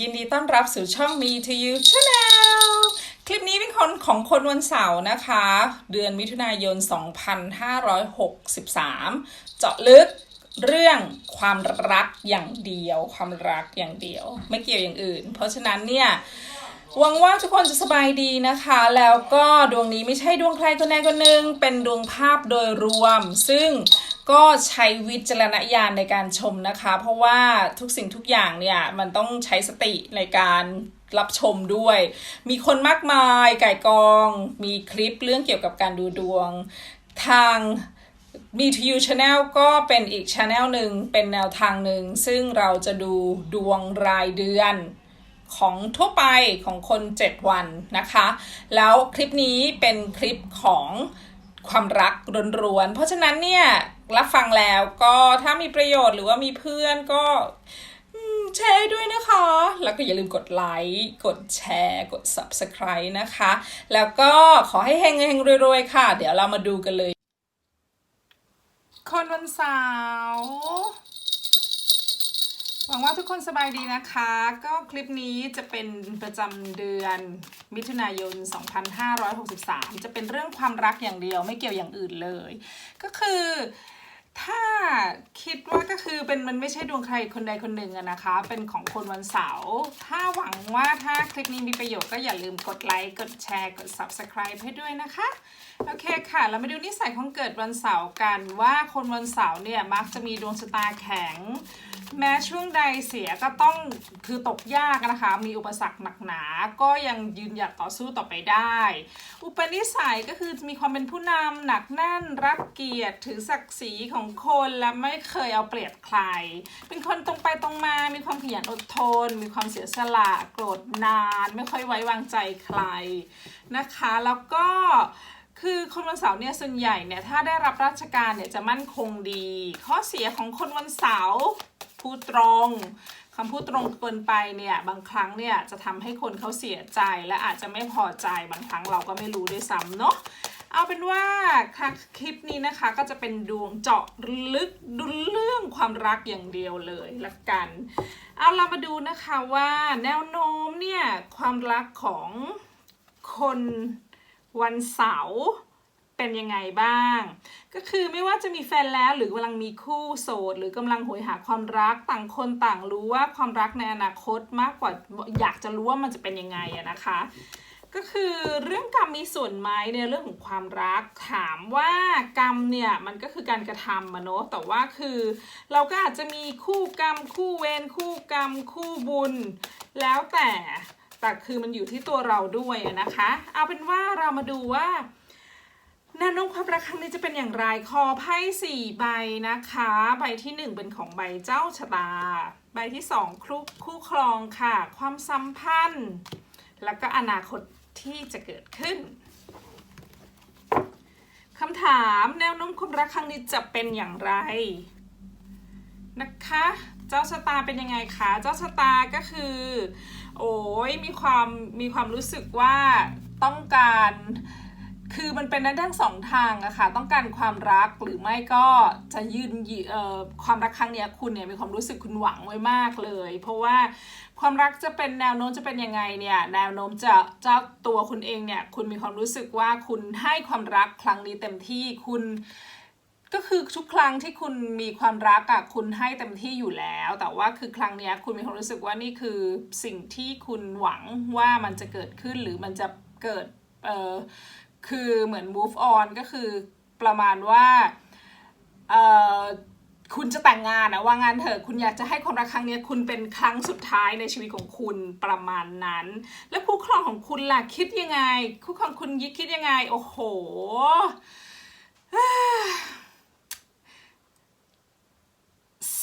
ยินดีต้อนรับสู่ช่อง Me to You Channel คลิปนี้เป็นคนของคนวันเสาร์นะคะ เดือนมิถุนายน 2563 เจาะลึกเรื่องความรักอย่างเดียว ความรักอย่างเดียว ไม่เกี่ยวอย่างอื่น เพราะฉะนั้นเนี่ยหวังว่าทุกคนจะสบายดีนะคะ แล้วก็ดวงนี้ไม่ใช่ดวงใครคนใดคนหนึ่งเป็นดวงภาพโดยรวม ซึ่ง ก็ใช้วิจารณญาณในการชมนะคะ เพราะว่าทุกสิ่งทุกอย่างเนี่ยมันต้องใช้สติในการรับชมด้วย มีคนมากมายไก่กอง มีคลิปเรื่องเกี่ยวกับการดูดวง ทาง Me to You Channel ก็เป็นอีก Channel หนึ่งเป็นแนวทางหนึ่ง ซึ่งเราจะดูดวงรายเดือนของทั่วไปของคน 7 วันนะคะ แล้วคลิปนี้เป็นคลิปของความรักรวนๆเพราะฉะนั้นเนี่ย รับฟังแล้วก็ถ้ามีประโยชน์หรือว่ามีเพื่อนก็แชร์ด้วยนะคะ แล้วก็อย่าลืมกดไลค์กดแชร์กด Subscribe นะคะ แล้วก็ขอให้เฮงเฮงรวยๆค่ะ เดี๋ยวเรามาดูกันเลย คนวันเสาร์หวังว่าทุกคนสบายดีนะคะ ก็คลิปนี้จะเป็นประจำเดือนมิถุนายน 2563 จะเป็นเรื่องความรักอย่างเดียวไม่เกี่ยวอย่างอื่นเลย ก็คือ ถ้าคิดว่าก็คือเป็นมันไม่ใช่ดวงใครคนใดคนหนึ่งอะนะคะ เป็นของคนวันเสาร์ถ้าหวังว่าถ้าคลิปนี้มีประโยชน์ก็อย่าลืมกดไลค์ กดแชร์ กด Subscribe ให้ด้วยนะคะ โอเคค่ะ เรามาดูนิสัยของเกิดวันเสาร์กัน ว่าคนวันเสาร์เนี่ยมักจะมีดวงชะตาแข็ง แม้ช่วงใดเสียก็ต้องคือตกยากนะคะ มีอุปสรรคหนักหนา ก็ยังยืนหยัดต่อสู้ต่อไปได้ อุปนิสัยก็คือมีความเป็นผู้นำหนักแน่นรักเกียรติถือศักดิ์ศรีของคนและไม่เคยเอาเปรียบใคร เป็นคนตรงไปตรงมา มีความขยันอดทน มีความเสียสละโกรธนาน ไม่ค่อยไว้วางใจใครนะคะ แล้วก็ คือคนวันเสาร์เนี่ยส่วนใหญ่เนี่ยถ้าได้รับราชการเนี่ยจะมั่นคงดี ข้อเสียของคนวันเสาร์พูดตรงคำพูดตรงเกินไปเนี่ยบางครั้งเนี่ยจะทำให้คนเขาเสียใจและอาจจะไม่พอใจบางครั้งเราก็ไม่รู้ด้วยซ้ำเนาะเอาเป็นว่าคลิปนี้นะคะก็จะเป็นดวงเจาะลึกดูเรื่องความรักอย่างเดียวเลยละกัน เอาเรามาดูนะคะว่าแนวโน้มเนี่ยความรักของคน วันเสาร์เป็นยังไงบ้าง ก็คือไม่ว่าจะมีแฟนแล้วหรือกำลังมีคู่โสด หรือกำลังโหยหาความรักต่างคนต่างรู้ว่าความรักในอนาคตมากกว่าอยากจะรู้ว่ามันจะเป็นยังไงอะนะคะ ก็คือเรื่องกรรมมีส่วนไหมในเรื่องของความรักถามว่ากรรมเนี่ยมันก็คือการกระทำอะเนาะแต่ว่าคือ เราก็อาจจะมีคู่กรรม คู่เวรคู่กรรม คู่บุญ แล้วแต่ แต่คือมันอยู่ที่ตัวเราด้วยนะคะ เอาเป็นว่าเรามาดูว่าแนวโน้มความรักครั้งนี้จะเป็นอย่างไรคอไพ่สี่ใบนะคะ ใบที่หนึ่งเป็นของใบเจ้าชะตา ใบที่สองคู่คู่ครองค่ะ ความสัมพันธ์ แล้วก็อนาคตที่จะเกิดขึ้นคำถามแนวโน้มความรักครั้งนี้จะเป็นอย่างไรนะคะ เจ้าชะตาเป็นยังไงคะ เจ้าชะตาก็คือ โอ้ยมีความมีความรู้สึกว่าต้องการคือมันเป็นในด้านสองทางอะค่ะ ต้องการความรักหรือไม่ก็จะยืนยเอ่อความรักครั้งเนี้ยคุณเนี่ยมีความรู้สึกคุณหวังไว้มากเลย เพราะว่าความรักจะเป็นแนวโน้มจะเป็นยังไงเนี่ยแนวโน้มจะเจ้าตัวคุณเองเนี่ยคุณมีความรู้สึกว่าคุณให้ความรักครั้งนี้เต็มที่คุณ ก็คือทุกครั้งที่คุณมีความรักอะคุณให้เต็มที่อยู่แล้ว แต่ว่าคือครั้งเนี้ยคุณมีความรู้สึกว่านี่คือสิ่งที่คุณหวังว่ามันจะเกิดขึ้นหรือมันจะเกิดเออคือเหมือน move on ก็คือประมาณว่าเออคุณจะแต่งงานนะว่างานเถอะคุณอยากจะให้ความรักครั้งนี้คุณเป็นครั้งสุดท้ายในชีวิตของคุณประมาณนั้น แล้วคู่ครองของคุณล่ะคิดยังไง คู่ครองคุณยิคิดยังไง โอ้โห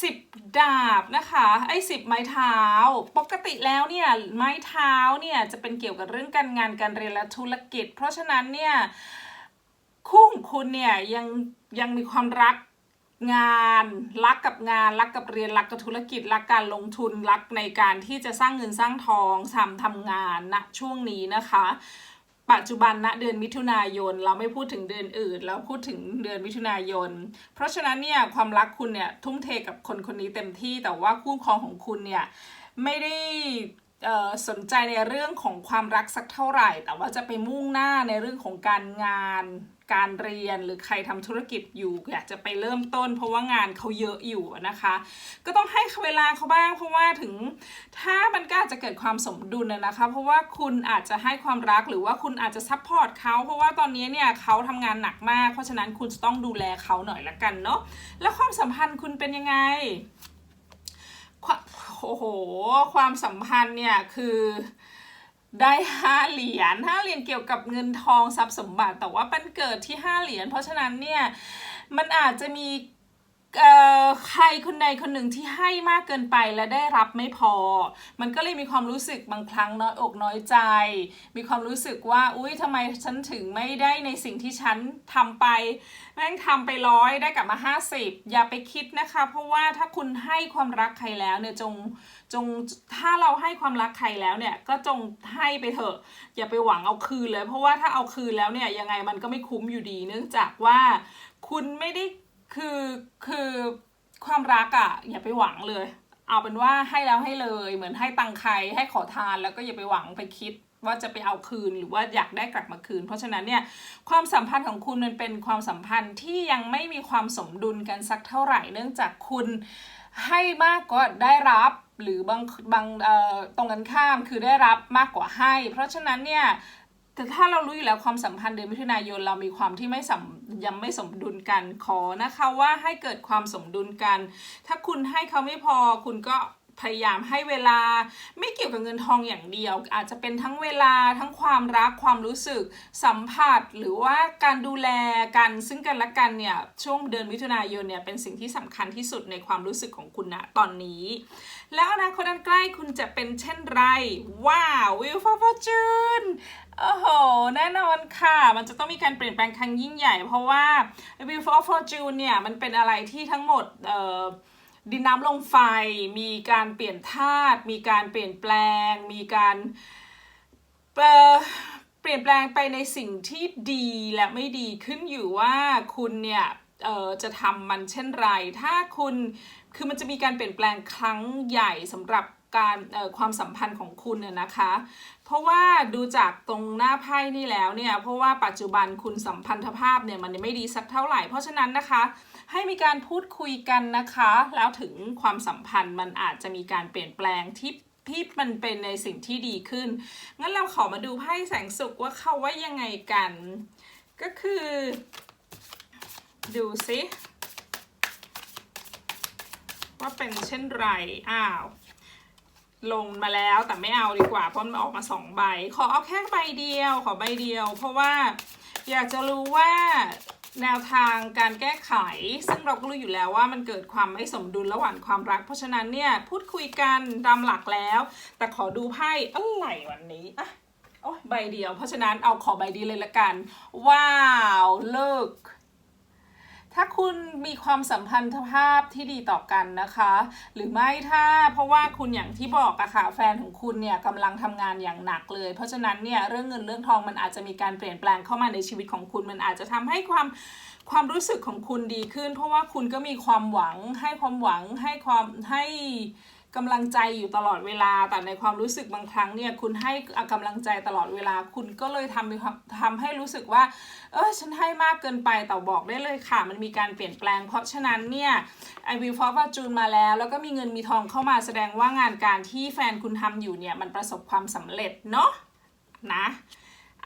สิบดาบนะคะไอ้สิบไม้เท้า ปกติแล้วเนี่ยไม้เท้าเนี่ยจะเป็นเกี่ยวกับเรื่องการงานการเรียนและธุรกิจ เพราะฉะนั้นเนี่ยคู่ของคุณเนี่ยยังยังมีความรักงานรักกับงานรักกับเรียนรักกับธุรกิจรักการลงทุนรักในการที่จะสร้างเงินสร้างทองทำทำงานณช่วงนี้นะคะ ปัจจุบันณเดือนมิถุนายน เราไม่พูดถึงเดือนอื่น เราพูดถึงเดือนมิถุนายน เพราะฉะนั้นเนี่ยความรักคุณเนี่ยทุ่มเทกับคนคนนี้เต็มที่แต่ว่าคู่ครองของคุณเนี่ยไม่ได้ สนใจในเรื่องของความรักสักเท่าไหร่ แต่ว่าจะไปมุ่งหน้าในเรื่องของการงาน การเรียนหรือใครทำธุรกิจอยู่อยากจะไปเริ่มต้น เพราะว่างานเขาเยอะอยู่นะคะ ก็ต้องให้เวลาเขาบ้าง เพราะว่าถึงถ้ามันก็อาจจะเกิดความสมดุลนะนะคะ เพราะว่าคุณอาจจะให้ความรักหรือว่าคุณอาจจะซัพพอร์ตเขาเพราะว่าตอนนี้เนี่ยเขาทำงานหนักมาก เพราะฉะนั้นคุณจะต้องดูแลเขาหน่อยละกันเนาะแล้วความสัมพันธ์คุณเป็นยังไง โอ้โห ความสัมพันธ์เนี่ยคือได้ห้าเหรียญห้าเหรียญเกี่ยวกับเงินทองทรัพย์สมบัติ แต่ว่าเป็นเกิดที่ห้าเหรียญเพราะฉะนั้นเนี่ยมันอาจจะมี ใครคนใดคนหนึ่งที่ให้มากเกินไปและได้รับไม่พอ มันก็เลยมีความรู้สึกบางครั้งน้อยอกน้อยใจ มีความรู้สึกว่าอุ้ยทำไมฉันถึงไม่ได้ในสิ่งที่ฉันทำไปแม่งทำไปร้อยได้กลับมา 50 อย่าไปคิดนะคะ เพราะว่าถ้าคุณให้ความรักใครแล้วเนี่ยจงจงถ้าเราให้ความรักใครแล้วเนี่ยก็จงให้ไปเถอะอย่าไปหวังเอาคืนเลย เพราะว่าถ้าเอาคืนแล้วเนี่ยยังไงมันก็ไม่คุ้มอยู่ดี เนื่องจากว่าคุณไม่ได้ คือคือความรักอะ่ะอย่าไปหวังเลย เอาเป็นว่าให้แล้วให้เลยเหมือนให้ตังค์ใครให้ขอทานแล้วก็อย่าไปหวังไปคิดว่าจะไปเอาคืนหรือว่าอยากได้กลับมาคืน เพราะฉะนั้นเนี่ยความสัมพันธ์ของคุณมันเป็นความสัมพันธ์ที่ยังไม่มีความสมดุลกันสักเท่าไหร่ เนื่องจากคุณให้มากกว่าได้รับหรือบางบางตรงกันข้ามคือได้รับมากกว่าให้ เพราะฉะนั้นเนี่ย แต่ถ้าเรารู้อยู่แล้วความสัมพันธ์เดือนมิถุนายนเรามีความที่ไม่สมยังไม่สมดุลกันขอนะคะว่าให้เกิดความสมดุลกัน ถ้าคุณให้เขาไม่พอคุณก็พยายามให้เวลาไม่เกี่ยวกับเงินทองอย่างเดียว อาจจะเป็นทั้งเวลาทั้งความรักความรู้สึกสัมผัส หรือว่าการดูแลกันซึ่งกันและกันเนี่ยช่วงเดือนมิถุนายนเนี่ยเป็นสิ่งที่สำคัญที่สุดในความรู้สึกของคุณนะตอนนี้ แล้วอนาคตอันใกล้คุณจะเป็นเช่นไร ว้าววิวฟอร์ฟอร์จูนโอ้โห แน่นอนค่ะ มันจะต้องมีการเปลี่ยนแปลงครั้งยิ่งใหญ่ เพราะว่า Wheel of Fortune เนี่ย มันเป็นอะไรที่ทั้งหมดเอ่อดินน้ำลมไฟ มีการเปลี่ยนธาตุ มีการเปลี่ยนแปลง มีการเปลี่ยนแปลงไปในสิ่งที่ดีและไม่ดีขึ้นอยู่ว่าคุณเนี่ย จะทำมันเช่นไร ถ้าคุณคือมันจะมีการเปลี่ยนแปลงครั้งใหญ่สำหรับการความสัมพันธ์ของคุณเนี่ยนะคะ เพราะว่าดูจากตรงหน้าไพ่นี่แล้วเนี่ยเพราะว่าปัจจุบันคุณสัมพันธภาพเนี่ยมันไม่ดีสักเท่าไหร่ เพราะฉะนั้นนะคะ ให้มีการพูดคุยกันนะคะ แล้วถึงความสัมพันธ์มันอาจจะมีการเปลี่ยนแปลงที่ที่มันเป็นในสิ่งที่ดีขึ้น งั้นเราขอมาดูไพ่แสงสุขว่าเขาว่ายังไงกัน ก็คือ ดูสิว่าเป็นเช่นไร อ้าว ลงมาแล้วแต่ไม่เอาดีกว่า เพราะมันออกมาสองใบ ขอเอาแค่ใบเดียว ขอใบเดียว เพราะว่าอยากจะรู้ว่าแนวทางการแก้ไข ซึ่งเราก็รู้อยู่แล้วว่ามันเกิดความไม่สมดุลระหว่างความรัก เพราะฉะนั้นเนี่ยพูดคุยกันตามหลักแล้ว แต่ขอดูไพ่อะไรวันนี้อะโอ้ใบเดียว เพราะฉะนั้นเอาขอใบเดียวเลยละกัน ว้าว เลิก ถ้าคุณมีความสัมพันธภาพที่ดีต่อกันนะคะ หรือไม่ถ้าเพราะว่าคุณอย่างที่บอกอะค่ะแฟนของคุณเนี่ยกำลังทำงานอย่างหนักเลย เพราะฉะนั้นเนี่ยเรื่องเงินเรื่องทองมันอาจจะมีการเปลี่ยนแปลงเข้ามาในชีวิตของคุณมันอาจจะทำให้ความความรู้สึกของคุณดีขึ้น เพราะว่าคุณก็มีความหวังให้ความหวังให้ความให้ กำลังใจอยู่ตลอดเวลา แต่ในความรู้สึกบางครั้งเนี่ยคุณให้กำลังใจตลอดเวลา คุณก็เลยทำทำให้รู้สึกว่า เออฉันให้มากเกินไปแต่บอกได้เลยค่ะ มันมีการเปลี่ยนแปลง เพราะฉะนั้นเนี่ยไอวิวฟอร์จูนมาแล้ว แล้วก็มีเงินมีทองเข้ามาแสดงว่างานการที่แฟนคุณทำอยู่เนี่ยมันประสบความสำเร็จเนาะนะ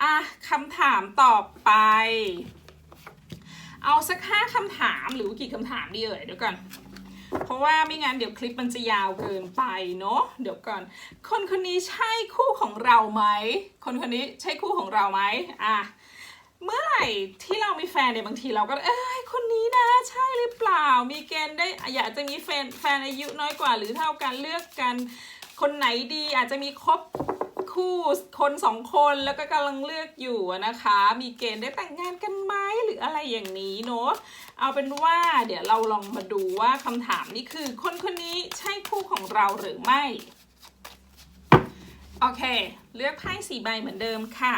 อะคำถามต่อไป เอาสักห้าคำถามหรือกี่คำถามดีเอ่ยเดี๋ยวก่อน เพราะว่าไม่งั้นเดี๋ยวคลิปมันจะยาวเกินไปเนาะเดี๋ยวก่อน คนคนนี้ใช่คู่ของเราไหม คนคนนี้ใช่คู่ของเราไหมอะเมื่อไหร่ที่เรามีแฟนเนี่ยบางทีเราก็เอ้ยคนนี้นะใช่หรือเปล่า มีเกณฑ์ได้อยากจะมีแฟนแฟนอายุน้อยกว่าหรือเท่ากันเลือกกัน คนไหนดีอาจจะมีครบ คู่คนสองคนแล้วก็กำลังเลือกอยู่นะคะ มีเกณฑ์ได้แต่งงานกันไหมหรืออะไรอย่างนี้เนาะเอาเป็นว่าเดี๋ยวเราลองมาดูว่าคำถามนี้คือ คนคนนี้ใช่คู่ของเราหรือไม่ โอเค เลือกไพ่สี่ใบเหมือนเดิมค่ะ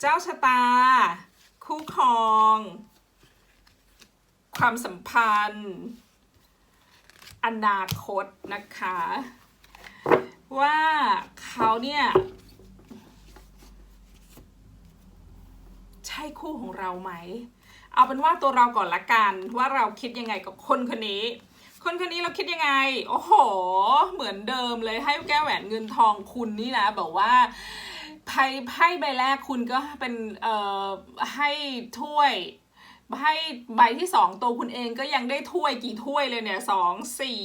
เจ้าชะตา คู่ครอง ความสัมพันธ์ อนาคตนะคะ ว่าเขาเนี่ย ใช่คู่ของเราไหม เอาเป็นว่าตัวเราก่อนละกัน ว่าเราคิดยังไงกับคนคนนี้ คนคนนี้เราคิดยังไง โอ้โห เหมือนเดิมเลยให้แก้วแหวนเงินทองคุณนี่นะบอกว่าไพ่ไพ่ใบแรกคุณก็เป็นเอ่อให้ถ้วยให้ใบที่สองตัวคุณเองก็ยังได้ถ้วยกี่ถ้วยเลยเนี่ยสองสี่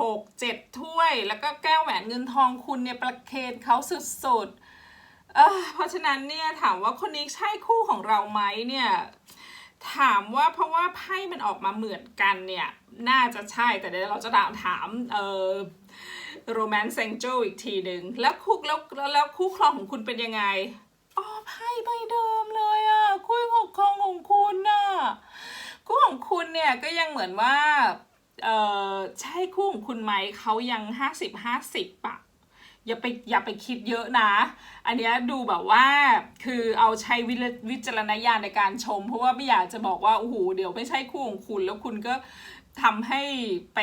หกเจ็ดถ้วย แล้วก็แก้วแหวนเงินทองคุณเนี่ยประเคนเขาสุดๆเออเพราะฉะนั้นเนี่ยถามว่าคนนี้ใช่คู่ของเราไหมเนี่ยถามว่าเพราะว่าไพ่มันออกมาเหมือนกันเนี่ยน่าจะใช่แต่เดี๋ยวเราจะถามถามเออโรแมนต์เซงโจอีกทีหนึ่งแล้วคู่แล้วแล้วแล้วคู่ครองของคุณเป็นยังไงอ๋อไพ่ใบเดิมเลยอะคู่ของครองของคุณน่ะคู่ของคุณเนี่ยก็ยังเหมือนว่า เออใช่คู่ของคุณไหมเขายังห้าสิบห้าสิบอะอย่าไปอย่าไปคิดเยอะนะ อันเนี้ยดูแบบว่าคือเอาใช้วิจวิจารณญาณในการชม เพราะว่าไม่อยากจะบอกว่าโอ้โหเดี๋ยวไม่ใช่คู่ของคุณ แล้วคุณก็ทำให้ไป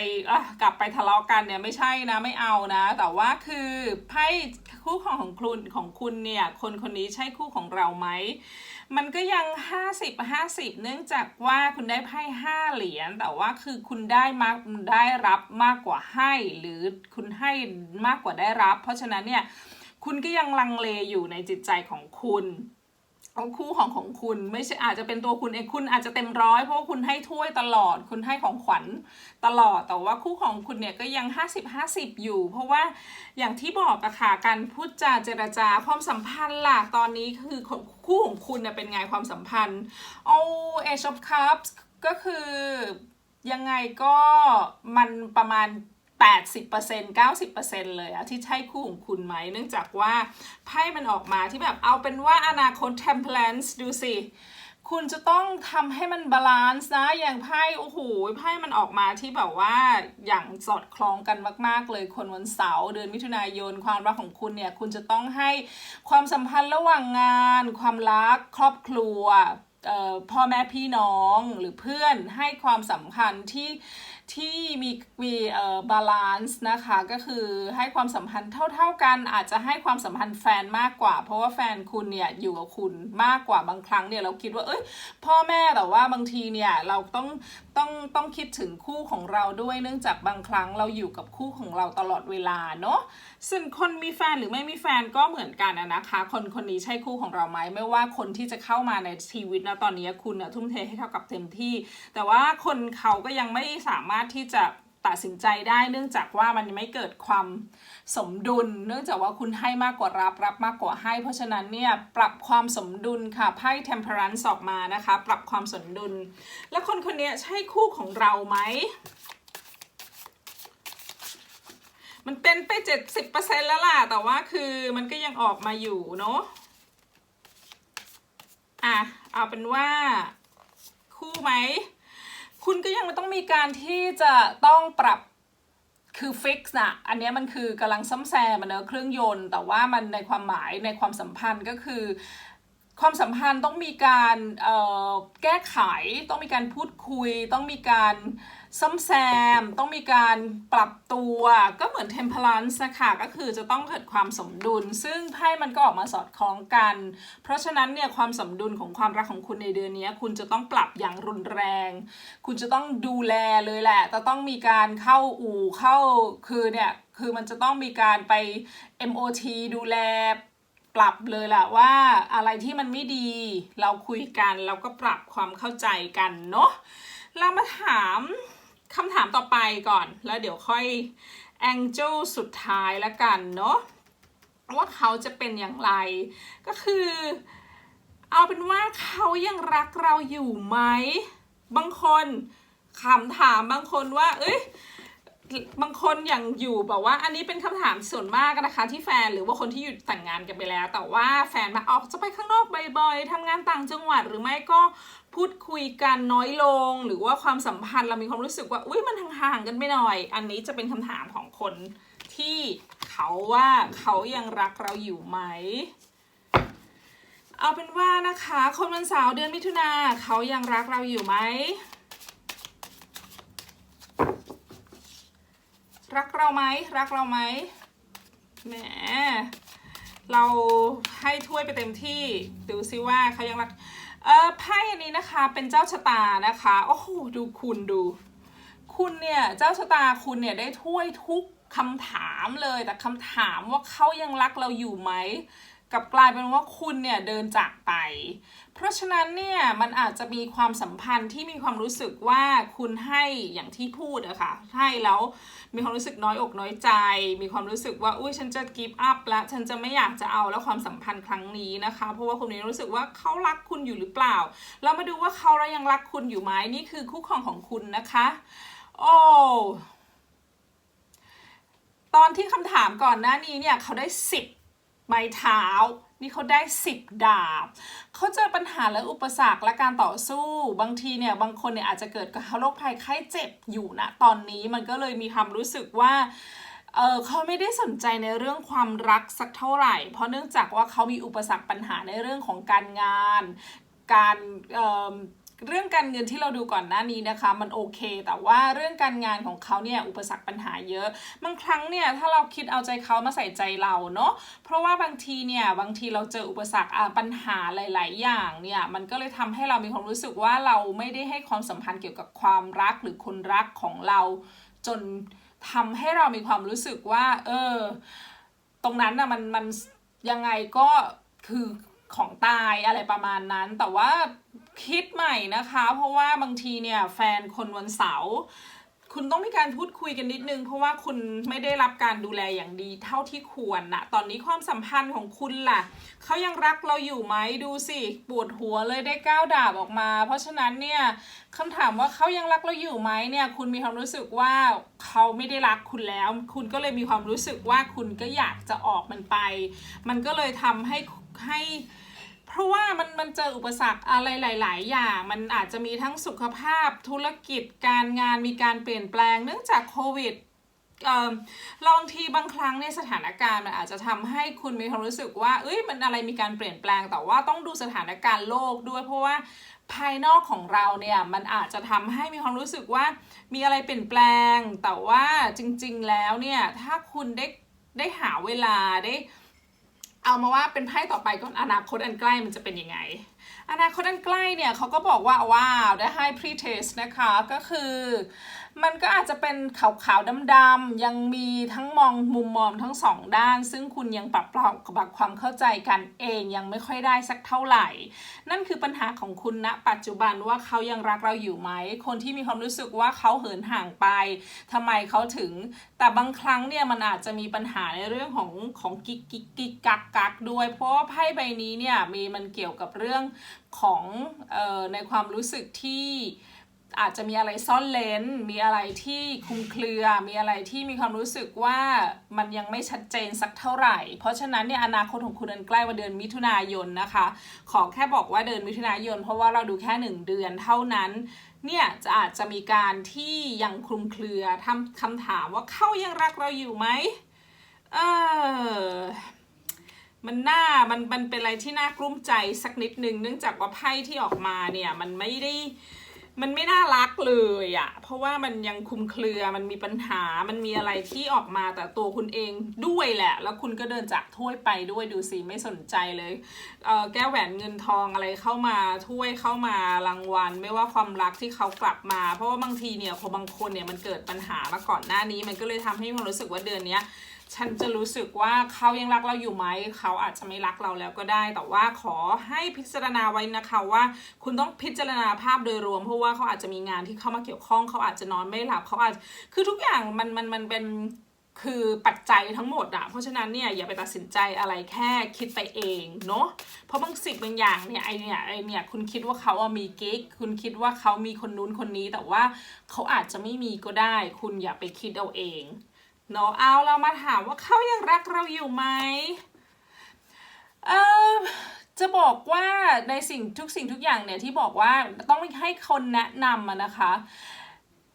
กลับไปทะเลาะกันเนี่ยไม่ใช่นะไม่เอานะ แต่ว่าคือไพ่คู่ของของคุณของคุณเนี่ยคนคนนี้ใช่คู่ของเราไหม มันก็ยัง 50 50 เนื่องจากว่าคุณได้ไพ่5เหรียญแต่ว่าคือคุณได้มากได้รับมากกว่าให้ หรือคุณให้มากกว่าได้รับ เพราะฉะนั้นเนี่ยคุณก็ยังลังเลอยู่ในจิตใจของคุณ เอาคู่ของของคุณไม่ใช่อาจจะเป็นตัวคุณเองคุณอาจจะเต็มร้อยเพราะว่าคุณให้ถ้วยตลอด คุณให้ของขวัญตลอด แต่ว่าคู่ของคุณเนี่ยก็ยัง 50 50 อยู่ เพราะว่าอย่างที่บอกอะค่ะการพูดจาเจรจาความสัมพันธ์ล่ะตอนนี้คือคู่ของคุณเนี่ยเป็นไงความสัมพันธ์เอา Age of Cups ก็คือยังไงก็มันประมาณ 80% 90%เลยอะที่ใช่คู่ของคุณไหม เนื่องจากว่าไพ่มันออกมาที่แบบเอาเป็นว่าอนาคต temperance ดูสิ คุณจะต้องทำให้มันบาลานซ์นะ อย่างไพ่โอ้โหไพ่มันออกมาที่แบบว่าอย่างสอดคล้องกันมาก ๆ เลยคนวันเสาร์เดือนมิถุนายนความรักของคุณเนี่ย คุณจะต้องให้ความสัมพันธ์ระหว่างงาน ความรักครอบครัวพ่อแม่พี่น้องหรือเพื่อนให้ความสำคัญที่ ที่มีมีเอ่อบาลานซ์นะคะก็คือให้ความสัมพันธ์เท่า ๆกัน อาจจะให้ความสัมพันธ์แฟนมากกว่า เพราะว่าแฟนคุณเนี่ยอยู่กับคุณมากกว่าบางครั้งเนี่ยเราคิดว่าเอ้ยพ่อแม่แต่ว่าบางทีเนี่ยเราต้อง ต้องต้องคิดถึงคู่ของเราด้วยเนื่องจากบางครั้งเราอยู่กับคู่ของเราตลอดเวลาเนาะส่วนคนมีแฟนหรือไม่มีแฟนก็เหมือนกันนะคะ คนคนนี้ใช่คู่ของเราไหมไม่ว่าคนที่จะเข้ามาในชีวิตนะตอนนี้คุณเนี่ยทุ่มเทให้เท่ากับเต็มที่ แต่ว่าคนเขาก็ยังไม่สามารถที่จะ ตัดสินใจได้เนื่องจากว่ามันไม่เกิดความสมดุล เนื่องจากว่าคุณให้มากกว่ารับรับมากกว่าให้ เพราะฉะนั้นเนี่ยปรับความสมดุลค่ะไพ่ temperance ออกมานะคะ ปรับความสมดุล แล้วคนคนนี้ใช่คู่ของเราไหมมันเป็นไปเจ็ดสิบเปอร์เซ็นแล้วล่ะ แต่ว่าคือมันก็ยังออกมาอยู่เนาะอะเอาเป็นว่าคู่ไหม คุณก็ยังต้องมีการที่จะต้องปรับคือฟิกซ์นะอันนี้มันคือกำลังซ่อมแซมมันเนอะเครื่องยนต์ แต่ว่ามันในความหมายในความสัมพันธ์ก็คือ ความสัมพันธ์ต้องมีการแก้ไข ต้องมีการพูดคุย ต้องมีการ ซ่อมแซมต้องมีการปรับตัวก็เหมือน temperance นะคะก็คือจะต้องเกิดความสมดุล ซึ่งไพ่มันก็ออกมาสอดคล้องกัน เพราะฉะนั้นเนี่ยความสมดุลของความรักของคุณในเดือนนี้ คุณจะต้องปรับอย่างรุนแรง คุณจะต้องดูแลเลยแหละจะต้องมีการเข้าอู่เข้าคือเนี่ยคือมันจะต้องมีการไป MOT ดูแลปรับเลยแหละว่าอะไรที่มันไม่ดีเราคุยกันแล้วก็ปรับความเข้าใจกันเนาะเรามาถาม คำถามต่อไปก่อน แล้วเดี๋ยวค่อยแองเจลสุดท้ายล้วกันเนาะว่าเขาจะเป็นอย่างไร ก็คือ เอาเป็นว่าเขายังรักเราอยู่ไหม บางคนคำถามบางคนว่า เอ้ยบางคนอย่างอยู่แบบว่า อันนี้เป็นคำถามส่วนมากนะคะ ที่แฟนหรือว่าคนที่อยู่แต่งงานกันไปแล้ว แต่ว่าแฟนมาออกจะไปข้างนอกบ่อยๆทำงานต่างจังหวัดหรือไม่ก็ พูดคุยกันน้อยลง หรือว่าความสัมพันธ์เรามีความรู้สึกว่าอุ้ยมันห่างๆกันไปหน่อย อันนี้จะเป็นคำถามของคนที่เขาว่าเขายังรักเราอยู่ไหม เอาเป็นว่านะคะ คนวันเสาร์เดือนมิถุนาเขายังรักเราอยู่ไหมรักเราไหมรักเราไหมแหมเราให้ถ้วยไปเต็มที่ ดูซิว่าเขายังรัก เออไพ่อันนี้นะคะเป็นเจ้าชะตานะคะโอ้โหดูคุณดู คุณเนี่ยเจ้าชะตาคุณเนี่ยได้ถ้วยทุกคำถามเลยแต่คำถามว่าเขายังรักเราอยู่ไหม กับกลายเป็นว่าคุณเนี่ยเดินจากไป เพราะฉะนั้นเนี่ยมันอาจจะมีความสัมพันธ์ที่มีความรู้สึกว่าคุณให้อย่างที่พูดอะค่ะให้แล้วมีความรู้สึกน้อยอกน้อยใจ มีความรู้สึกว่าอุ้ยฉันจะกิฟต์อัพแล้วฉันจะไม่อยากจะเอาแล้วความสัมพันธ์ครั้งนี้นะคะ เพราะว่าคุณนี้รู้สึกว่าเขารักคุณอยู่หรือเปล่า เรามาดูว่าเขายังรักคุณอยู่ไหมนี่คือคู่ครองของคุณนะคะโอ้ตอนที่คำถามก่อนหน้านี้เนี่ยเขาได้สิบ ไม้เท้า นี่เขาได้สิบดาบ เขาเจอปัญหาและอุปสรรคและการต่อสู้ บางทีเนี่ย บางคนเนี่ยอาจจะเกิดกับโรคภัยไข้เจ็บอยู่นะ ตอนนี้มันก็เลยมีความรู้สึกว่าเออเขาไม่ได้สนใจในเรื่องความรักสักเท่าไหร่ เพราะเนื่องจากว่าเขามีอุปสรรคปัญหาในเรื่องของการงาน การ เรื่องการเงินที่เราดูก่อนหน้านี้นะคะ มันโอเค แต่ว่าเรื่องการงานของเขาเนี่ยอุปสรรคปัญหาเยอะบางครั้งเนี่ยถ้าเราคิดเอาใจเขามาใส่ใจเราเนาะเพราะว่าบางทีเนี่ยบางทีเราเจออุปสรรคปัญหาหลาย ๆ อย่างเนี่ยมันก็เลยทำให้เรามีความรู้สึกว่าเราไม่ได้ให้ความสัมพันธ์เกี่ยวกับความรักหรือคนรักของเรา จนทำให้เรามีความรู้สึกว่า เออ ตรงนั้นนะมันมันยังไงก็คือของตายอะไรประมาณนั้น แต่ว่า คิดใหม่นะคะ เพราะว่าบางทีเนี่ยแฟนคนวันเสาร์คุณต้องมีการพูดคุยกันนิดนึง เพราะว่าคุณไม่ได้รับการดูแลอย่างดีเท่าที่ควรนะตอนนี้ความสัมพันธ์ของคุณล่ะเขายังรักเราอยู่ไหมดูสิปวดหัวเลยได้ก้าวดาบออกมา เพราะฉะนั้นเนี่ยคำถามว่าเขายังรักเราอยู่ไหมเนี่ยคุณมีความรู้สึกว่าเขาไม่ได้รักคุณแล้ว คุณก็เลยมีความรู้สึกว่าคุณก็อยากจะออกมันไป มันก็เลยทำให้ให้ เพราะว่ามันมันเจออุปสรรคอะไรหลาย ๆ อย่าง มันอาจจะมีทั้งสุขภาพธุรกิจการงานมีการเปลี่ยนแปลงเนื่องจากโควิดลองทีบางครั้งในสถานการณ์มันอาจจะทำให้คุณมีความรู้สึกว่า เอ้ยมันอะไรมีการเปลี่ยนแปลง แต่ว่าต้องดูสถานการณ์โลกด้วย เพราะว่าภายนอกของเราเนี่ยมันอาจจะทำให้มีความรู้สึกว่ามีอะไรเปลี่ยนแปลง แต่ว่าจริง ๆ แล้วเนี่ยถ้าคุณได้ได้หาเวลาได้ เอามาว่าเป็นไพ่ต่อไปก่อนอนาคตอันใกล้มันจะเป็นยังไง อนาคตอันใกล้เนี่ยเขาก็บอกว่าว้าวได้ให้ pre-test นะคะก็คือ มันก็อาจจะเป็นขาวๆดำๆยังมีทั้งมองมุมมองทั้งสองด้าน ซึ่งคุณยังปรับปรับความเข้าใจกันเองยังไม่ค่อยได้สักเท่าไหร่ นั่นคือปัญหาของคุณณปัจจุบันว่าเขายังรักเราอยู่ไหม คนที่มีความรู้สึกว่าเขาเหินห่างไปทำไมเขาถึง แต่บางครั้งเนี่ยมันอาจจะมีปัญหาในเรื่องของของกิกกิกกิกกักกักด้วย เพราะว่าไพ่ใบนี้เนี่ยมีมันเกี่ยวกับเรื่องของออในความรู้สึกที่ อาจจะมีอะไรซ่อนเลนมีอะไรที่คลุมเครือ มีอะไรที่มีความรู้สึกว่ามันยังไม่ชัดเจนสักเท่าไหร่ เพราะฉะนั้นเนี่ยอนาคตของคุณใกล้ว่าเดือนมิถุนายนนะคะ ขอแค่บอกว่าเดือนมิถุนายน เพราะว่าเราดูแค่หนึ่งเดือนเท่านั้น เนี่ยจะอาจจะมีการที่ยังคลุมเครือทำคำถามว่าเขายังรักเราอยู่ไหมเออมันน่ามันมันเป็นอะไรที่น่ากลุ้มใจสักนิดนึงเนื่องจากว่าไพ่ที่ออกมาเนี่ยมันไม่ได้ มันไม่น่ารักเลยอะเพราะว่ามันยังคุมเครือมันมีปัญหามันมีอะไรที่ออกมาแต่ตัวคุณเองด้วยแหละ แล้วคุณก็เดินจากถ้วยไปด้วยดูสิไม่สนใจเลยเออแก้วแหวนเงินทองอะไรเข้ามาถ้วยเข้ามารางวัล ไม่ว่าความรักที่เขากลับมา เพราะว่าบางทีเนี่ยพอบางคนเนี่ยมันเกิดปัญหามาก่อนหน้านี้ มันก็เลยทำให้ความรู้สึกว่าเดือนเนี้ย ฉันจะรู้สึกว่าเขายังรักเราอยู่ไหม เขาอาจจะไม่รักเราแล้วก็ได้ แต่ว่าขอให้พิจารณาไว้นะคะว่า คุณต้องพิจารณาภาพโดยรวม เพราะว่าเขาอาจจะมีงานที่เข้ามาเกี่ยวข้อง เขาอาจจะนอนไม่หลับ เขาอาจคือทุกอย่างมันมันมันเป็นคือปัจจัยทั้งหมดอะเพราะฉะนั้นเนี่ยอย่าไปตัดสินใจอะไรแค่คิดไปเองเนาะ เพราะบางสิ่งบางอย่างเนี่ยไอเนี่ยไอเนี่ยคุณคิดว่าเขาอะมีกิ๊กคุณคิดว่าเขามีคนนู้นคนนี้ แต่ว่าเขาอาจจะไม่มีก็ได้ คุณอย่าไปคิดเอาเอง เนาะเอาเรามาถามว่าเขายังรักเราอยู่ไหมเออจะบอกว่าในสิ่งทุกสิ่งทุกอย่างเนี่ยที่บอกว่าต้องให้คนแนะนำนะคะ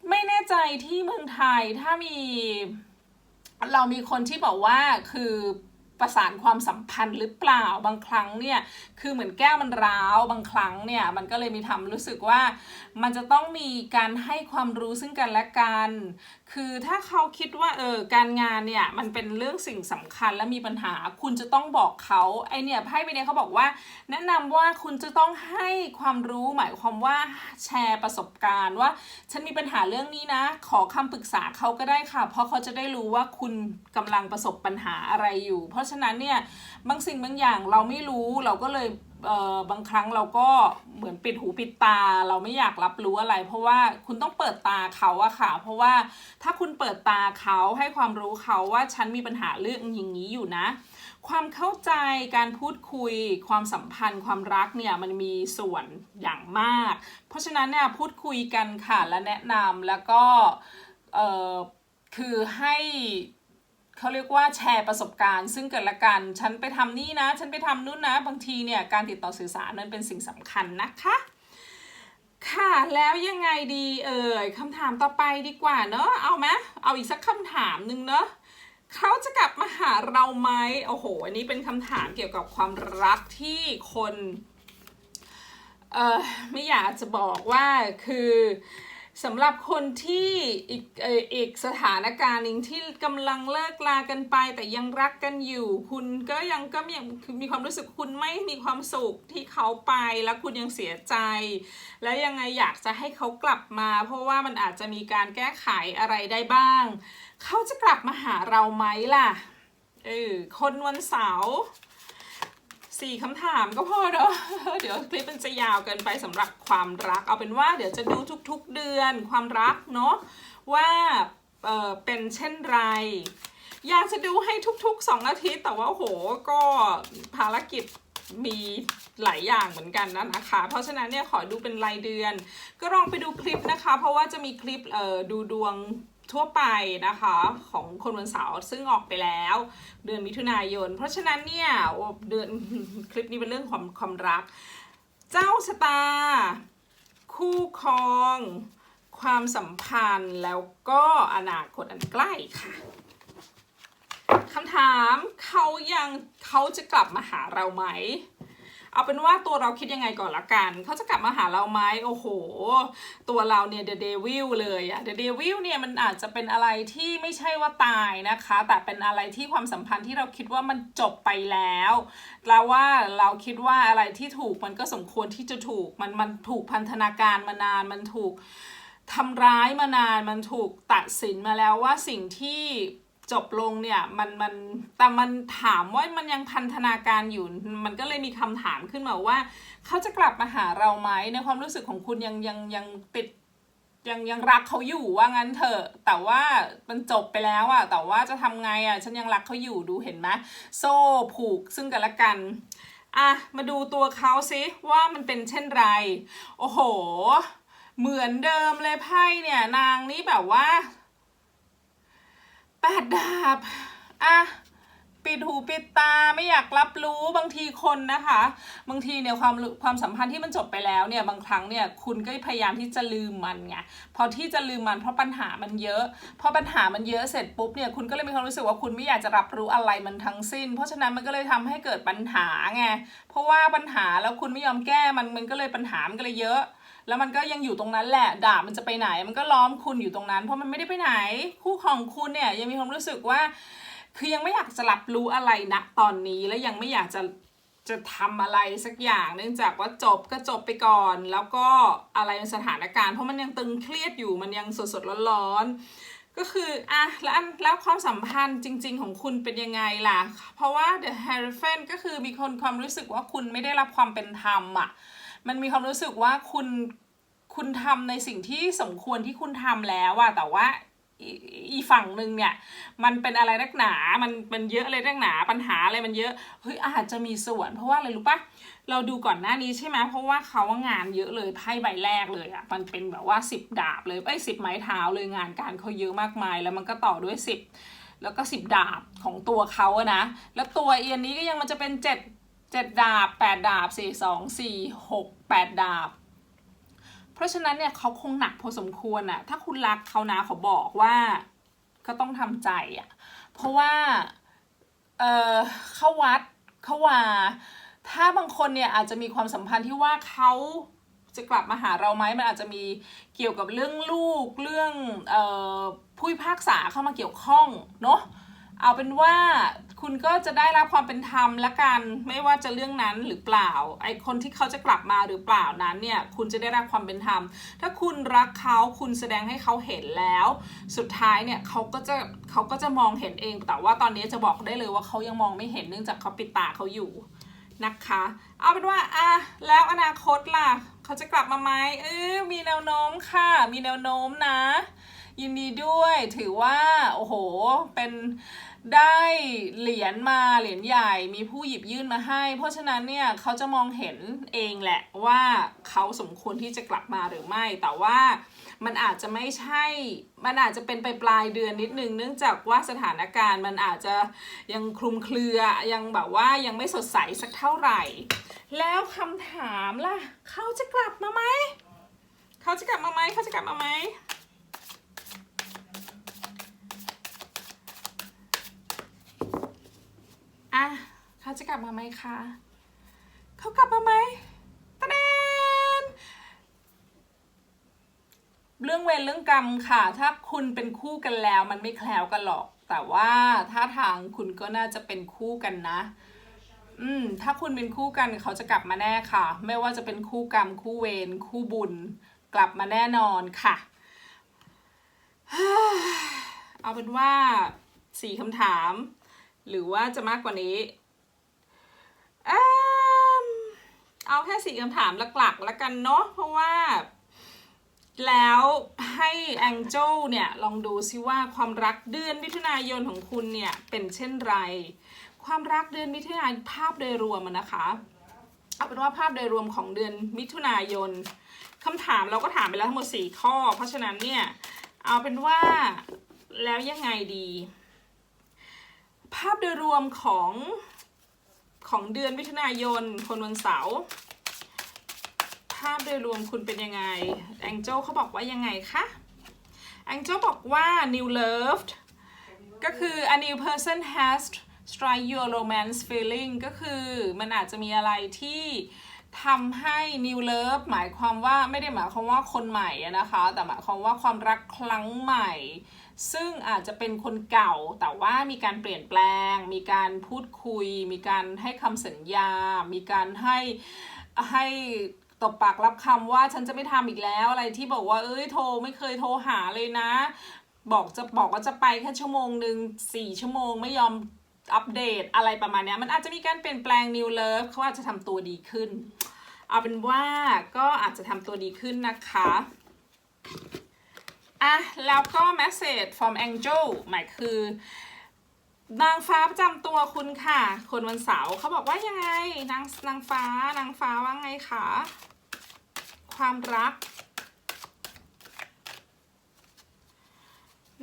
ไม่แน่ใจที่เมืองไทยถ้ามี เรามีคนที่บอกว่าคือประสานความสัมพันธ์หรือเปล่าบางครั้งเนี่ยคือเหมือนแก้วมันร้าวบางครั้งเนี่ยมันก็เลยมีทำรู้สึกว่ามันจะต้องมีการให้ความรู้ซึ่งกันและกัน คือถ้าเขาคิดว่าเออการงานเนี่ยมันเป็นเรื่องสิ่งสำคัญและมีปัญหา คุณจะต้องบอกเขาไอเนี่ยไพ่ใบเนี้ยเขาบอกว่า แนะนำว่าคุณจะต้องให้ความรู้หมายความว่าแชร์ประสบการณ์ว่า ฉันมีปัญหาเรื่องนี้นะ ขอคำปรึกษาเขาก็ได้ค่ะ เพราะเขาจะได้รู้ว่าคุณกำลังประสบปัญหาอะไรอยู่ เพราะฉะนั้นเนี่ยบางสิ่งบางอย่างเราไม่รู้เราก็เลย บางครั้งเราก็เหมือนปิดหูปิดตา เราไม่อยากรับรู้อะไร เพราะว่าคุณต้องเปิดตาเขาอะค่ะ เพราะว่าถ้าคุณเปิดตาเขาให้ความรู้เขาว่าฉันมีปัญหาเรื่องอย่างนี้อยู่นะ ความเข้าใจการพูดคุย ความสัมพันธ์ ความรักเนี่ยมันมีส่วนอย่างมาก เพราะฉะนั้นเนี่ยพูดคุยกันค่ะและแนะนำแล้วก็คือให้ เขาเรียกว่าแชร์ประสบการณ์ ซึ่งเกันและกัน ฉันไปทำนี่นะ ฉันไปทำนู่นนะ บางทีเนี่ยการติดต่อสื่อสารนั้นเป็นสิ่งสำคัญนะคะ ค่ะแล้วยังไงดีเอ่ยคำถามต่อไปดีกว่าเนอะเอาไหมเอาอีกสักคำถามหนึ่งเนอะเขาจะกลับมาหาเราไหมโอ้โห อันนี้เป็นคำถามเกี่ยวกับความรักที่คน เอ่อไม่อยากจะบอกว่าคือ สำหรับคนที่อีกอ,อีกสถานการณ์หนึ่งที่กำลังเลิกลากันไป แต่ยังรักกันอยู่ คุณก็ยังก็ยังมีความรู้สึกคุณไม่มีความสุขที่เขาไปแล้วคุณยังเสียใจ แล้วยังไงอยากจะให้เขากลับมา เพราะว่ามันอาจจะมีการแก้ไขอะไรได้บ้าง เขาจะกลับมาหาเราไหมล่ะเออคนวันเสาร์ สี่คำถามก็พอเนอะเดี๋ยวคลิปมันจะยาวเกินไปสำหรับความรัก เอาเป็นว่าเดี๋ยวจะดูทุกๆเดือนความรักเนาะว่าเออเป็นเช่นไร อยากจะดูให้ทุกๆ 2 อาทิตย์แต่ว่าโหก็ภารกิจมีหลายอย่างเหมือนกันนะนะคะ เพราะฉะนั้นเนี่ยขอดูเป็นรายเดือน ก็ลองไปดูคลิปนะคะ เพราะว่าจะมีคลิปเอ่อดูดวง ทั่วไปนะคะของคนวันเสาร์ซึ่งออกไปแล้ว เดือนมิถุนายน เพราะฉะนั้นเนี่ยเดือนคลิปนี้เป็นเรื่องความความรัก เจ้าชะตา คู่ครอง ความสัมพันธ์แล้วก็อนาคตอันใกล้ค่ะคำถามเขายังเขาจะกลับมาหาเราไหม เอาเป็นว่าตัวเราคิดยังไงก่อนละกัน เขาจะกลับมาหาเราไหมโอ้โห ตัวเราเนี่ย the devil เลยอะ the devil เนี่ยมันอาจจะเป็นอะไรที่ไม่ใช่ว่าตายนะคะ แต่เป็นอะไรที่ความสัมพันธ์ที่เราคิดว่ามันจบไปแล้วแล้วว่าเราคิดว่าอะไรที่ถูกมันก็สมควรที่จะถูกมันมันถูกพันธนาการมานานมันถูกทำร้ายมานานมันถูกตัดสินมาแล้วว่าสิ่งที่ จบลงเนี่ยมันมันแต่มันถามว่ามันยังพันธนาการอยู่ มันก็เลยมีคำถามขึ้นมาว่า เขาจะกลับมาหาเราไหมในความรู้สึกของคุณยังยังยังติดยังยังรักเขาอยู่ว่างั้นเถอะ แต่ว่ามันจบไปแล้วอะแต่ว่าจะทำไงอะฉันยังรักเขาอยู่ดูเห็นไหมโซ่ผูกซึ่งกันและกันอะมาดูตัวเขาซิว่ามันเป็นเช่นไร โอ้โห เหมือนเดิมเลยไพ่เนี่ยนางนี่แบบว่า แปดดาบอะปิดหูปิดตาไม่อยากรับรู้บางทีคนนะคะ บางทีเนี่ยความความสัมพันธ์ที่มันจบไปแล้วเนี่ยบางครั้งเนี่ยคุณก็พยายามที่จะลืมมันไงพอที่จะลืมมันเพราะปัญหามันเยอะพอปัญหามันเยอะเสร็จปุ๊บเนี่ยคุณก็เลยมีความรู้สึกว่าคุณไม่อยากจะรับรู้อะไรมันทั้งสิ้น เพราะฉะนั้นมันก็เลยทำให้เกิดปัญหาไงเพราะว่าปัญหาแล้วคุณไม่ยอมแก้มันมันก็เลยปัญหามันก็เลยเยอะ แล้วมันก็ยังอยู่ตรงนั้นแหละดาบมันจะไปไหน มันก็ล้อมคุณอยู่ตรงนั้น เพราะมันไม่ได้ไปไหน คู่ของคุณเนี่ยยังมีความรู้สึกว่า คือยังไม่อยากจะรับรู้อะไรณตอนนี้และยังไม่อยากจะจะทำอะไรสักอย่าง เนื่องจากว่าจบก็จบไปก่อน แล้วก็อะไรในสถานการณ์เพราะมันยังตึงเครียดอยู่มันยังสดสดๆร้อนๆก็คืออะแล้วแล้วความสัมพันธ์จริง ๆ ของคุณเป็นยังไงล่ะ เพราะว่า The Hierophant ก็คือมีคนความรู้สึกว่าคุณไม่ได้รับความเป็นธรรมอะ มันมีความรู้สึกว่าคุณคุณทำในสิ่งที่สมควรที่คุณทำแล้วอะแต่ว่าอีฝั่งหนึ่งเนี่ยมันเป็นอะไรนักหนา มันเป็นเยอะเลยนักหนา ปัญหาอะไรมันเยอะ เฮ้ยอาจจะมีส่วน เพราะว่าอะไรรู้ปะเราดูก่อนหน้านี้ใช่ไหมเพราะว่าเขาว่างานเยอะเลยไพ่ใบแรกเลยอะมันเป็นแบบว่าสิบดาบเลยไอ้สิบไม้เท้าเลยงานการเขาเยอะมากมาย แล้วมันก็ต่อด้วยสิบแล้วก็สิบดาบของตัวเขาอะนะ แล้วตัวเอียนนี้ก็ยังมันจะเป็นเจ็ด เจ็ดดาบแปดดาบสี่สองสี่หกแปดดาบ เพราะฉะนั้นเนี่ยเขาคงหนักพอสมควรอะถ้าคุณรักเขานะเขาบอกว่าก็ต้องทำใจอะเพราะว่าเออเขาวัดเขาวาถ้าบางคนเนี่ยอาจจะมีความสัมพันธ์ที่ว่าเขาจะกลับมาหาเราไหมมันอาจจะมีเกี่ยวกับเรื่องลูกเรื่องออผู้พิพากษาเข้ามาเกี่ยวข้องเนาะ เอาเป็นว่าคุณก็จะได้รับความเป็นธรรมละกันไม่ว่าจะเรื่องนั้นหรือเปล่า ไอคนที่เขาจะกลับมาหรือเปล่านั้นเนี่ยคุณจะได้รับความเป็นธรรม ถ้าคุณรักเขาคุณแสดงให้เขาเห็นแล้ว สุดท้ายเนี่ยเขาก็จะเขาก็จะมองเห็นเอง แต่ว่าตอนนี้จะบอกได้เลยว่าเขายังมองไม่เห็นเนื่องจากเขาปิดตาเขาอยู่นะคะ เอาเป็นว่าอะแล้วอนาคตล่ะ เขาจะกลับมาไหมเออมีแนวโน้มค่ะ มีแนวโน้มนะ ยินดีด้วยถือว่า โอ้โห เป็น ได้เหรียญมาเหรียญใหญ่มีผู้หยิบยื่นมาให้ เพราะฉะนั้นเนี่ยเขาจะมองเห็นเองแหละว่าเขาสมควรที่จะกลับมาหรือไม่ แต่ว่ามันอาจจะไม่ใช่ มันอาจจะเป็นไปปลายเดือนนิดนึง เนื่องจากว่าสถานการณ์มันอาจจะยังคลุมเครือยังแบบว่ายังไม่สดใสสักเท่าไหร่ แล้วคำถามล่ะ เขาจะกลับมาไหมเขาจะกลับมาไหมเขาจะกลับมาไหม อะเขาจะกลับมาไหมคะเขากลับมาไหมตะเดนเรื่องเวรเรื่องกรรมค่ะ ถ้าคุณเป็นคู่กันแล้วมันไม่แคล้วกันหรอก แต่ว่าถ้าทางคุณก็น่าจะเป็นคู่กันนะอืมถ้าคุณเป็นคู่กันเขาจะกลับมาแน่ค่ะ ไม่ว่าจะเป็นคู่กรรมคู่เวรคู่บุญ กลับมาแน่นอนค่ะ เอาเป็นว่าสี่คำถาม หรือว่าจะมากกว่านี้เอิ่มเอาแค่สี่คำถามหลักๆแล้วกันเนาะเพราะว่า แล้วให้แองเจลเนี่ย ลองดูซิว่าความรักเดือนมิถุนายนของคุณเนี่ย เป็นเช่นไร ความรักเดือนมิถุนายนภาพโดยรวมนะคะเอาเป็นว่าภาพโดยรวมของเดือนมิถุนายนคำถามเราก็ถามไปแล้วทั้งหมดสี่ข้อ เพราะฉะนั้นเนี่ย เอาเป็นว่าแล้วยังไงดี ภาพโดยรวมของของเดือนมิถุนายนคนวันเสาร์ภาพโดยรวมคุณเป็นยังไงแองเจลเขาบอกว่ายังไงคะแองเจลบอกว่า new loved ก็คือ a new person has strike your romance feeling ก็คือมันอาจจะมีอะไรที่ทำให้ new love หมายความว่าไม่ได้หมายความว่าคนใหม่นะคะ แต่หมายความว่าความรักครั้งใหม่ ซึ่งอาจจะเป็นคนเก่าแต่ว่ามีการเปลี่ยนแปลง มีการพูดคุย มีการให้คำสัญญา มีการให้ให้ตบปากรับคำว่าฉันจะไม่ทำอีกแล้วอะไรที่บอกว่าเอ้ยโทรไม่เคยโทรหาเลยนะ บอกจะบอกว่าจะไปแค่ชั่วโมงหนึ่งสี่ชั่วโมงไม่ยอมอัปเดตอะไรประมาณนี้มันอาจจะมีการเปลี่ยนแปลง new love เขาอาจจะทำตัวดีขึ้น เอาเป็นว่าก็อาจจะทำตัวดีขึ้นนะคะ อะ แล้วก็ message from angel หมายคือนางฟ้าประจำตัวคุณค่ะ คนวันเสาร์เขาบอกว่ายังไงนางนางฟ้านางฟ้าว่าไงคะความรัก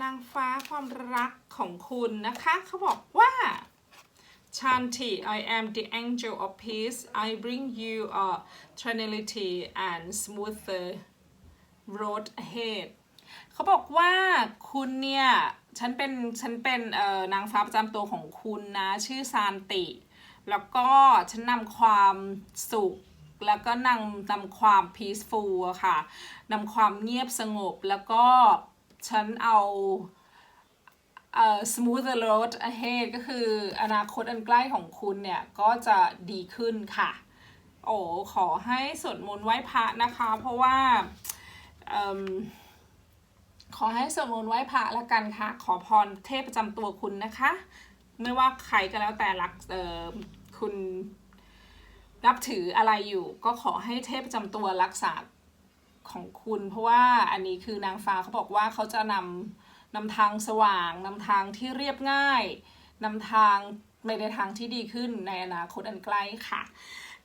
นางฟ้าความรักของคุณนะคะเขาบอกว่า Chanti I am the angel of peace I bring you a tranquility and smoother road ahead เขาบอกว่าคุณเนี่ย ฉันเป็นฉันเป็นเอ่อนางฟ้าประจำตัวของคุณนะ ชื่อซานติ แล้วก็ฉันนำความสุขแล้วก็นำนำความ peaceful ค่ะนำความเงียบสงบแล้วก็ฉันเอาเอ่อ smooth the road ahead ก็คืออนาคตอันใกล้ของคุณเนี่ย ก็จะดีขึ้นค่ะ โอ้ขอให้สวดมนต์ไหว้พระนะคะ เพราะว่าเอิ่ม ขอให้สวดมนต์ไหว้พระละกันค่ะ ขอพรเทพประจำตัวคุณนะคะ ไม่ว่าใครก็แล้วแต่รักเออคุณนับถืออะไรอยู่ ก็ขอให้เทพประจำตัวรักษาของคุณ เพราะว่าอันนี้คือนางฟ้าเขาบอกว่าเขาจะนำนำทางสว่างนำทางที่เรียบง่ายนำทางไปในทางที่ดีขึ้นในอนาคตอันใกล้ค่ะ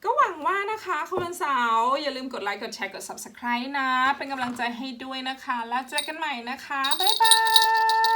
ก็หวังว่านะคะคุณวันเสาร์อย่าลืมกดไลค์ กดแชร์ กด subscribe นะ เป็นกำลังใจให้ด้วยนะคะ แล้วเจอกันใหม่นะคะ บ๊ายบาย